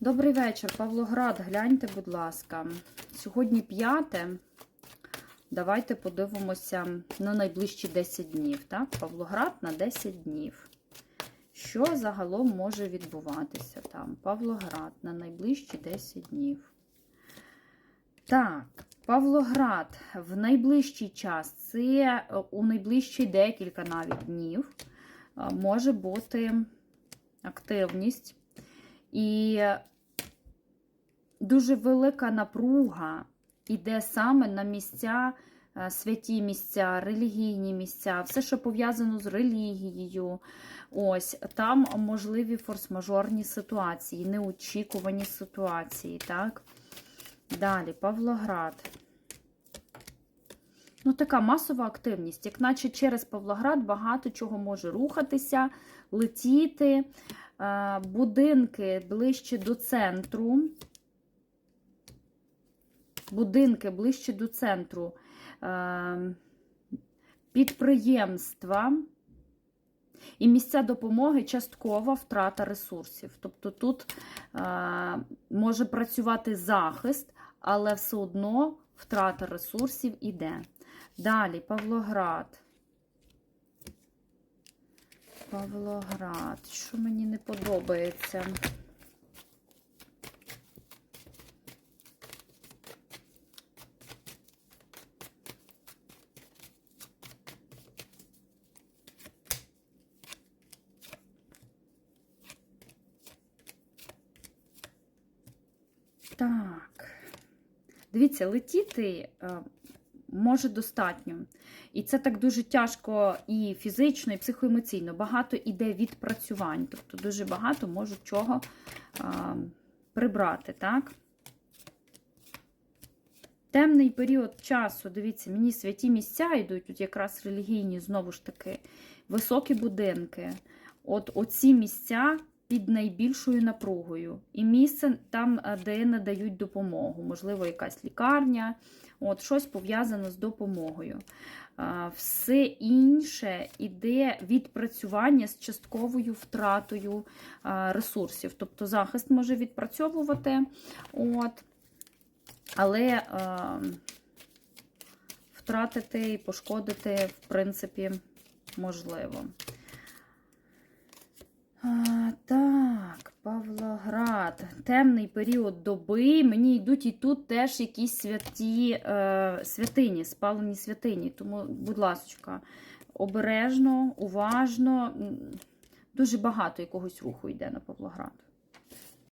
Добрий вечір, Павлоград. Гляньте, будь ласка. Сьогодні п'яте. Давайте подивимося на найближчі 10 днів. Так? Павлоград на 10 днів. Що загалом може відбуватися там? Павлоград на найближчі 10 днів. Так, Павлоград в найближчий час, це е, у найближчі декілька навіть днів, е, може бути активність. І дуже велика напруга йде саме на місця, е, святі місця, релігійні місця, все, що пов'язано з релігією. Ось там можливі форс-мажорні ситуації, неочікувані ситуації. так? Далі, Павлоград. Ну, така масова активність, як наче через Павлоград багато чого може рухатися, летіти. Е, Будинки ближче до центру. Будинки ближче до центру. Е, Підприємства. І місця допомоги часткова втрата ресурсів. Тобто тут е, може працювати захист, але все одно втрата ресурсів іде. Далі Павлоград. Павлоград. Що мені не подобається? Так. Дивіться, летіти е, може достатньо. І це так дуже тяжко і фізично, і психоемоційно. Багато іде відпрацювань. Тобто дуже багато можуть чого а, прибрати, так? Темний період часу, дивіться, мені святі місця йдуть, тут якраз релігійні, знову ж таки, високі будинки. От оці місця під найбільшою напругою. І місце там, де надають допомогу. Можливо, якась лікарня, от щось пов'язане з допомогою. Все інше іде відпрацювання з частковою втратою ресурсів. Тобто захист може відпрацьовувати, от, але втратити і пошкодити, в принципі, можливо. Так, Павлоград. Темний період доби. Мені йдуть і тут теж якісь святі е, святині, спалені святині. Тому, будь ласка, обережно, уважно. Дуже багато якогось руху йде на Павлоград.